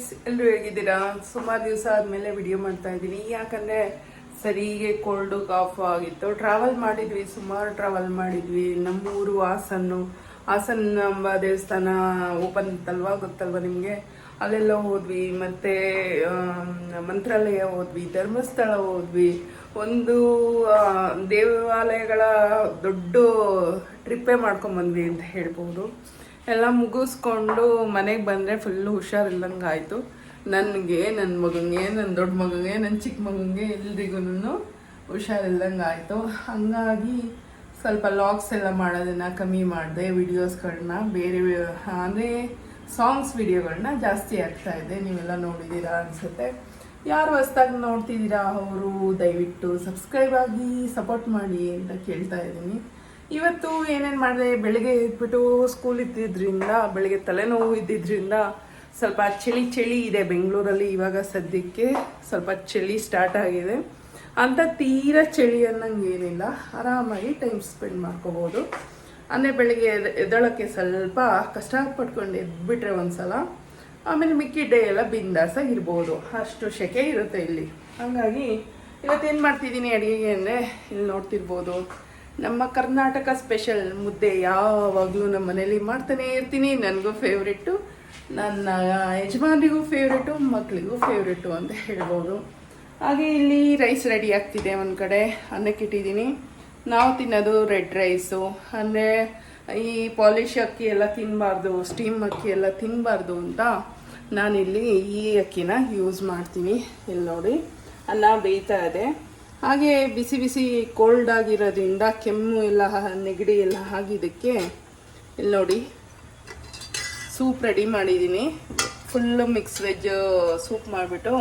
Guys ಎಲ್ಲರೂ ಹೇಗಿದ್ದೀರಾ? ಸುಮಾರು ದಿವಸ ಆದಮೇಲೆ ವಿಡಿಯೋ ಮಾಡ್ತಾ ಇದ್ದೀನಿ. ಯಾಕಂದರೆ ಸರಿಗೆ ಕೋಲ್ಡು ಕಾಫ್ ಆಗಿತ್ತು. ಟ್ರಾವೆಲ್ ಮಾಡಿದ್ವಿ, ಸುಮಾರು ಟ್ರಾವೆಲ್ ಮಾಡಿದ್ವಿ. ನಮ್ಮ ಊರು ಹಾಸನ್ನು. ಹಾಸನ್ ಎಂಬ ದೇವಸ್ಥಾನ ಓಪನ್ ಇತ್ತಲ್ವಾ ಗೊತ್ತಲ್ವ ನಿಮಗೆ? ಅಲ್ಲೆಲ್ಲ ಹೋದ್ವಿ. ಮತ್ತು ಮಂತ್ರಾಲಯ ಹೋದ್ವಿ, ಧರ್ಮಸ್ಥಳ ಹೋದ್ವಿ. ಒಂದು ದೇವಾಲಯಗಳ ದೊಡ್ಡ ಟ್ರಿಪ್ಪೇ ಮಾಡ್ಕೊಂಬಂದ್ವಿ ಅಂತ ಹೇಳ್ಬೋದು. ಎಲ್ಲ ಮುಗಿಸ್ಕೊಂಡು ಮನೆಗೆ ಬಂದರೆ ಫುಲ್ಲು ಹುಷಾರಿಲ್ಲಂಗೆ ಆಯಿತು ನನಗೆ ನನ್ನ ಮಗನಿಗೆ ನನ್ನ ದೊಡ್ಡ ಮಗನಿಗೆ ನನ್ನ ಚಿಕ್ಕ ಮಗನಿಗೆ ಎಲ್ರಿಗೂ ಹುಷಾರಿಲ್ಲಂಗೆ ಆಯಿತು ಹಾಗಾಗಿ ಸ್ವಲ್ಪ ಲಾಗ್ಸ್ ಎಲ್ಲ ಮಾಡೋದನ್ನು ಕಮ್ಮಿ ಮಾಡಿದೆ ವಿಡಿಯೋಸ್ಗಳನ್ನ ಬೇರೆ, ಅಂದರೆ ಸಾಂಗ್ಸ್ ವಿಡಿಯೋಗಳನ್ನ ಜಾಸ್ತಿ ಆಗ್ತಾ ಇದೆ ನೀವೆಲ್ಲ ನೋಡಿದ್ದೀರಾ ಅನಿಸುತ್ತೆ. ಯಾರು ಹೊಸ್ದಾಗಿ ನೋಡ್ತಿದ್ದೀರಾ ಅವರು, ದಯವಿಟ್ಟು ಸಬ್ಸ್ಕ್ರೈಬ್ ಆಗಿ ಸಪೋರ್ಟ್ ಮಾಡಿ ಅಂತ ಕೇಳ್ತಾ ಇದ್ದೀನಿ. ಇವತ್ತು ಏನೇನು ಮಾಡಿದೆ? ಬೆಳಿಗ್ಗೆ ಇದ್ಬಿಟ್ಟು ಸ್ಕೂಲ್ ಇದ್ದಿದ್ದರಿಂದ ಬೆಳಿಗ್ಗೆ ತಲೆನೋವು ಇದ್ದಿದ್ದರಿಂದ ಸ್ವಲ್ಪ ಚಳಿ ಚಳಿ ಇದೆ ಬೆಂಗಳೂರಲ್ಲಿ ಇವಾಗ ಸದ್ಯಕ್ಕೆ. ಸ್ವಲ್ಪ ಚಳಿ ಸ್ಟಾರ್ಟ್ ಆಗಿದೆ. ಅಂತ ತೀರ ಚಳಿ ಅನ್ನಂಗೆ ಏನಿಲ್ಲ. ಆರಾಮಾಗಿ ಟೈಮ್ ಸ್ಪೆಂಡ್ ಮಾಡ್ಕೋಬೋದು. ಅಂದರೆ ಬೆಳಿಗ್ಗೆ ಎದ್- ಸ್ವಲ್ಪ ಸ್ವಲ್ಪ ಕಷ್ಟಪಟ್ಕೊಂಡು ಎದ್ಬಿಟ್ರೆ ಒಂದ್ಸಲ, ಆಮೇಲೆ ಮಿಕ್ಕಿ ಡೇ ಎಲ್ಲ ಬಿಂದಾಸಾಗಿರ್ಬೋದು ಅಷ್ಟು ಸೆಕೆ ಇರುತ್ತೆ ಇಲ್ಲಿ. ಹಾಗಾಗಿ ಇವತ್ತೇನು ಮಾಡ್ತಿದ್ದೀನಿ ಅಡುಗೆಗೆ ಅಂದರೆ ಇಲ್ಲಿ ನೋಡ್ತಿರ್ಬೋದು. ನಮ್ಮ ಕರ್ನಾಟಕ ಸ್ಪೆಷಲ್ ಮುದ್ದೆ ಯಾವಾಗಲೂ ನಮ್ಮ ಮನೇಲಿ ಮಾಡ್ತಾನೆ ಇರ್ತೀನಿ. ನನಗೂ ಫೇವ್ರೆಟ್ಟು ನನ್ನ ಯಜಮಾನ್ರಿಗೂ ಫೇವ್ರೆಟು ಮಕ್ಕಳಿಗೂ ಫೇವ್ರೆಟು ಅಂತ ಹೇಳ್ಬೋದು. ಹಾಗೆ ಇಲ್ಲಿ ರೈಸ್ ರೆಡಿ ಆಗ್ತಿದೆ ಒಂದು ಕಡೆ. ಅನ್ನಕ್ಕೆ ಇಟ್ಟಿದ್ದೀನಿ. ನಾವು ತಿನ್ನೋದು ರೆಡ್ ರೈಸು ಅಂದರೆ ಈ ಪಾಲಿಶ್ ಅಕ್ಕಿ ಎಲ್ಲ ತಿನ್ನಬಾರ್ದು ಸ್ಟೀಮ್ ಅಕ್ಕಿ ಎಲ್ಲ ತಿನ್ನಬಾರ್ದು ಅಂತ ನಾನಿಲ್ಲಿ ಈ ಅಕ್ಕಿನ ಯೂಸ್ ಮಾಡ್ತೀನಿ. ಇಲ್ಲಿ ನೋಡಿ. ಅನ್ನ ಬೇಯ್ತಾ ಇದೆ. ಹಾಗೆ ಬಿಸಿ ಬಿಸಿ ಕೋಲ್ಡ್ ಆಗಿರೋದ್ರಿಂದ ಕೆಮ್ಮು ಎಲ್ಲ ನೆಗಡಿ ಎಲ್ಲ ಆಗಿದ್ದಕ್ಕೆ ಇಲ್ಲಿ ನೋಡಿ ಸೂಪ್ ರೆಡಿ ಮಾಡಿದ್ದೀನಿ. ಫುಲ್ಲು ಮಿಕ್ಸ್ ವೆಜ್ ಸೂಪ್ ಮಾಡಿಬಿಟ್ಟು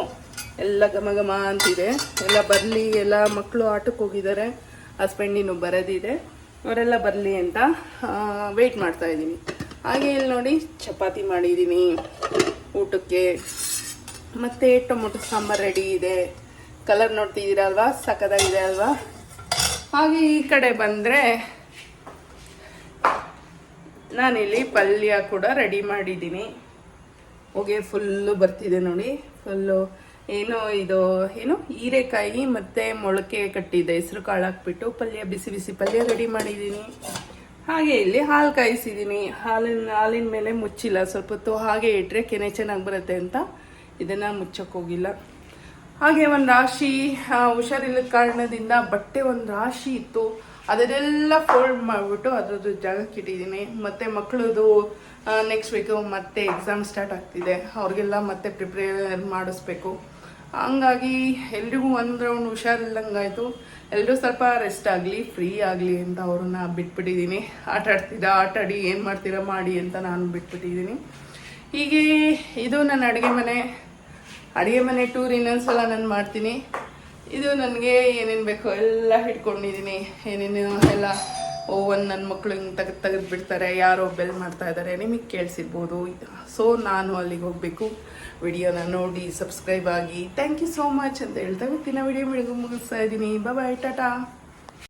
ಎಲ್ಲ ಘಮ ಘಮ ಅಂತಿದೆ. ಎಲ್ಲ ಬರಲಿ, ಎಲ್ಲ ಮಕ್ಕಳು ಆಟಕ್ಕೆ ಹೋಗಿದ್ದಾರೆ. ಹಸ್ಬೆಂಡಿನೂ ಬರೋದಿದೆ. ಅವರೆಲ್ಲ ಬರಲಿ ಅಂತ ವೆಯ್ಟ್ ಮಾಡ್ತಾ ಇದ್ದೀನಿ. ಹಾಗೆ ಇಲ್ಲಿ ನೋಡಿ, ಚಪಾತಿ ಮಾಡಿದ್ದೀನಿ ಊಟಕ್ಕೆ. ಮತ್ತು ಟೊಮೊಟೊ ಸಾಂಬಾರು ರೆಡಿ ಇದೆ. ಕಲರ್ ನೋಡ್ತಿದ್ದೀರಾ ಅಲ್ವಾ? ಸಖತ್ತಾಗಿದೆ ಅಲ್ವಾ? ಹಾಗೆ ಈ ಕಡೆ ಬಂದರೆ ನಾನಿಲ್ಲಿ ಪಲ್ಯ ಕೂಡ ರೆಡಿ ಮಾಡಿದ್ದೀನಿ. ಹೊಗೆ ಫುಲ್ಲು ಬರ್ತಿದೆ ನೋಡಿ. ಫುಲ್ಲು ಏನು ಇದು, ಏನು? ಹೀರೆಕಾಯಿ ಮತ್ತು ಮೊಳಕೆ ಕಟ್ಟಿದೆ ಹೆಸರು ಕಾಳು ಹಾಕ್ಬಿಟ್ಟು ಪಲ್ಯ, ಬಿಸಿ ಬಿಸಿ ಪಲ್ಯ ರೆಡಿ ಮಾಡಿದ್ದೀನಿ. ಹಾಗೆ ಇಲ್ಲಿ ಹಾಲು ಕಾಯಿಸಿದ್ದೀನಿ. ಹಾಲಿನ ಹಾಲಿನ ಮೇಲೆ ಮುಚ್ಚಿಲ್ಲ. ಸ್ವಲ್ಪ ಹೊತ್ತು ಹಾಗೆ ಇಟ್ಟರೆ ಕೆನೆ ಚೆನ್ನಾಗಿ ಬರುತ್ತೆ ಅಂತ ಇದನ್ನು ಮುಚ್ಚಕ್ಕೆ ಹೋಗಿಲ್ಲ. ಹಾಗೆ ಒಂದು ರಾಶಿ ಹುಷಾರಿಲ್ಲದ ಕಾರಣದಿಂದ ಬಟ್ಟೆ ಒಂದು ರಾಶಿ ಇತ್ತು. ಅದನ್ನೆಲ್ಲ ಫೋಲ್ಡ್ ಮಾಡಿಬಿಟ್ಟು ಅದರದ್ದು ಜಾಗಕ್ಕೆ ಇಟ್ಟಿದ್ದೀನಿ. ಮತ್ತು ಮಕ್ಕಳದು ನೆಕ್ಸ್ಟ್ ವೀಕು ಮತ್ತೆ ಎಕ್ಸಾಮ್ ಸ್ಟಾರ್ಟ್ ಆಗ್ತಿದೆ. ಅವ್ರಿಗೆಲ್ಲ ಮತ್ತೆ ಪ್ರಿಪೇರ್ ಮಾಡಿಸ್ಬೇಕು. ಹಂಗಾಗಿ ಎಲ್ರಿಗೂ ಒಂದು ರೌಂಡ್ ಹುಷಾರಿಲ್ಲಂಗಾಯಿತು ಎಲ್ಲರೂ ಸ್ವಲ್ಪ ರೆಸ್ಟ್ ಆಗಲಿ ಫ್ರೀ ಆಗಲಿ ಅಂತ ಅವ್ರನ್ನ ಬಿಟ್ಬಿಟ್ಟಿದ್ದೀನಿ. ಆಟ ಆಡ್ತೀರಾ, ಆಟ ಆಡಿ, ಏನು ಮಾಡ್ತೀರಾ, ಮಾಡಿ ಅಂತ ನಾನು ಬಿಟ್ಬಿಟ್ಟಿದ್ದೀನಿ. ಹೀಗೆ, ಇದು ನನ್ನ ಅಡುಗೆ ಮನೆ. ಅಡುಗೆ ಮನೆ ಟೂರ್ ಇನ್ನೊಂದ್ಸಲ ನಾನು ಮಾಡ್ತೀನಿ. ಇದು ನನಗೆ ಏನೇನು ಬೇಕೋ ಎಲ್ಲ ಹಿಡ್ಕೊಂಡಿದ್ದೀನಿ ಏನೇನು ಎಲ್ಲ ಓವನ್ ನನ್ನ ಮಕ್ಕಳು ಹಿಂಗೆ ತೆಗೆದು ತೆಗೆದು ಬಿಡ್ತಾರೆ, ಯಾರೋ ಬೆಲ್ ಮಾಡ್ತಾ ಇದ್ದಾರೆ ನಿಮಗೆ ಕೇಳಿಸಿರ್ಬೋದು. ಸೊ ನಾನು ಅಲ್ಲಿಗೆ ಹೋಗಬೇಕು. ವಿಡಿಯೋನ ನೋಡಿ ಸಬ್ಸ್ಕ್ರೈಬ್ ಆಗಿ. ಥ್ಯಾಂಕ್ ಯು ಸೋ ಮಚ್ ಅಂತ ಹೇಳ್ತಾ, ಇವತ್ತಿನ ವಿಡಿಯೋ ಮುಗಿಸ್ತಾ ಇದ್ದೀನಿ ಬಾಯ್ ಟಾಟಾ.